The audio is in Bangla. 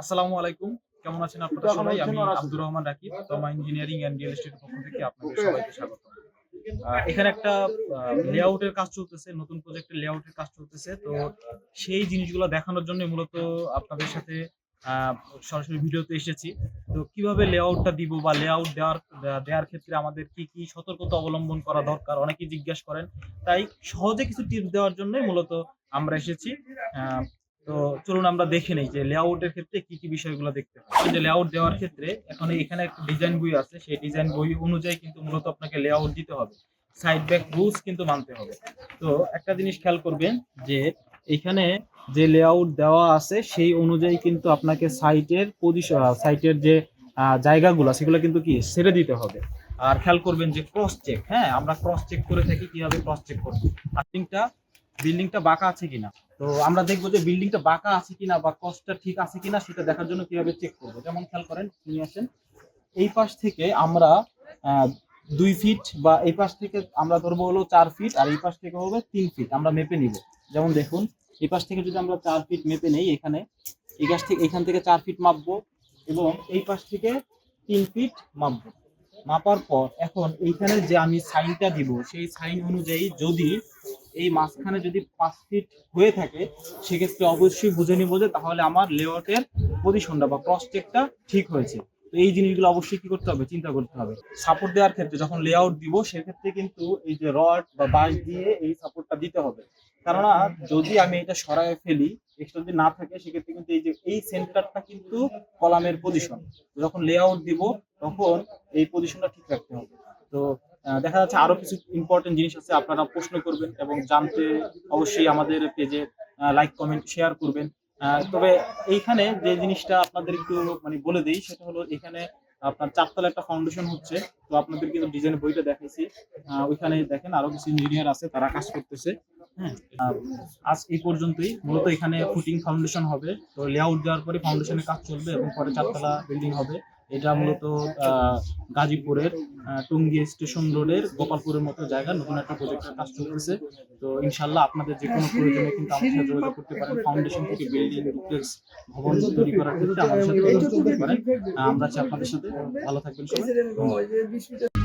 আসসালামু আলাইকুম। কেমন আছেন আপনারা সবাই? আমি আব্দুর রহমান রাকিব তোমা ইঞ্জিনিয়ারিং এন্ড রিয়েল এস্টেট পক্ষ থেকে আপনাদের সবাইকে স্বাগত। এখানে একটা লেআউটের কাজ চলতেছে নতুন প্রজেক্টের লেআউটের কাজ চলতেছে। তো সেই জিনিসগুলো দেখানোর জন্য মূলত আপনাদের সাথে আহ, সরাসরি ভিডিওতে এসেছি। তো কীভাবে লেআউটটা দিব বা লেআউট দেওয়ার দেওয়ার ক্ষেত্রে আমাদের কি কি সতর্কতা অবলম্বন করা দরকার? অনেকেই জিজ্ঞেস করেন। তাই সহজে কিছু টিপস দেওয়ার জন্যই মূলত আমরা এসেছি। আহ, তো চলুন আমরা দেখে নেই যে লেআউটের ক্ষেত্রে কি কি বিষয়গুলো দেখতে হয় যে লেআউট দেওয়ার ক্ষেত্রে এখন এখানে একটা ডিজাইন বই আছে, সেই ডিজাইন বই অনুযায়ী কিন্তু মূলত আপনাকে লেআউট দিতে হবে। সাইড ব্যাক রুলস কিন্তু মানতে হবে। তো একটা জিনিস খেয়াল করবেন যে এখানে যে লেআউট দেওয়া আছে, সেই অনুযায়ী কিন্তু আপনাকে সাইটের পজিশন সাইটের যে জায়গাগুলো, সেগুলো কিন্তু কি ছেড়ে দিতে হবে। আর খেয়াল করবেন যে ক্রস চেক হ্যাঁ আমরা ক্রস চেক করে থাকি, কীভাবে ক্রস চেক করব। বিল্ডিংটা বিল্ডিংটা বাঁকা আছে কিনা? তো আমরা দেখব যে বিল্ডিংটা বাঁকা আছে কিনা বা কস্টটা ঠিক আছে কিনা সেটা দেখার জন্য কীভাবে চেক করব। যেমন খেয়াল করেন, নিয়ে আসেন। এই পাশ থেকে আমরা দুই ফিট বা এই পাশ থেকে আমরা ধরবো হলো চার ফিট আর এই পাশ থেকে হবে তিন ফিট আমরা মেপে নিব। যেমন দেখুন, এই পাশ থেকে যদি আমরা চার ফিট মেপে নেই এখানে, এই পাশ থেকে, এখান থেকে চার ফিট মাপবো এবং এই পাশ থেকে তিন ফিট মাপবো। মাপার পর এখন এইখানে যে আমি সাইনটা দিব, সেই সাইন অনুযায়ী যদি এই মাঝখানে যদি পাঁচ ফিট হয়ে থাকে, সেক্ষেত্রে অবশ্যই বুঝে নিব যে তাহলে আমার লেআউটের পজিশনটা বা ক্রস চেকটা ঠিক হয়েছে। তো এই জিনিসগুলো অবশ্যই কি করতে হবে? চিন্তা করতে হবে। সাপোর্ট দেওয়ার ক্ষেত্রে যখন লেআউট দিব, সেক্ষেত্রে কিন্তু এই যে রড বা বাঁশ দিয়ে এই সাপোর্টটা দিতে হবে। কেননা যদি আমি এটা সরায় ফেলি এক্সট্রা যদি না থাকে, সেক্ষেত্রে কিন্তু এই যে, এই সেন্টারটা কিন্তু কলামের পজিশন যখন লেআউট দিব, তখন এই পজিশনটা ঠিক রাখতে হবে। তো দেখা যাচ্ছে আরও কিছু ইম্পর্টেন্ট জিনিস আছে, আপনারা প্রশ্ন করবেন এবং জানতে অবশ্যই আমাদের পেজে লাইক কমেন্ট শেয়ার করবেন। তবে এইখানে যে জিনিসটা আপনাদের একটু মানে বলে দিই, সেটা হলো এখানে আপনার চারতলা একটা ফাউন্ডেশন হচ্ছে। তো আপনাদের কিন্তু ডিজাইন বইটা দেখাইছি। ওইখানে দেখেন আরও কিছু ইঞ্জিনিয়ার আছে, তারা কাজ করতেছে। হ্যাঁ আজ এই পর্যন্তই। মূলত এখানে ফুটিং ফাউন্ডেশন হবে। তো লেআউট দেওয়ার পরে ফাউন্ডেশনের কাজ চলবে এবং পরে চারতলা বিল্ডিং হবে। এটা মূলত গাজীপুরের টুঙ্গি স্টেশন রোডের গোপালপুরের মতো জায়গা, নতুন একটা প্রজেক্টের কাজ চলতেছে। তো ইনশাল্লাহ আপনাদের যে কোনো প্রয়োজনে কিন্তু আমাদের সাথে যোগাযোগ করতে পারেন। ফাউন্ডেশন থেকে বিল্ডিং ডুপ্লেক্স ভবন তৈরি করার ক্ষেত্রে আমাদের সাথে যোগাযোগ করতে পারেন। আমরা আছি আপনাদের সাথে। ভালো থাকবেন সবাই। ধন্যবাদ।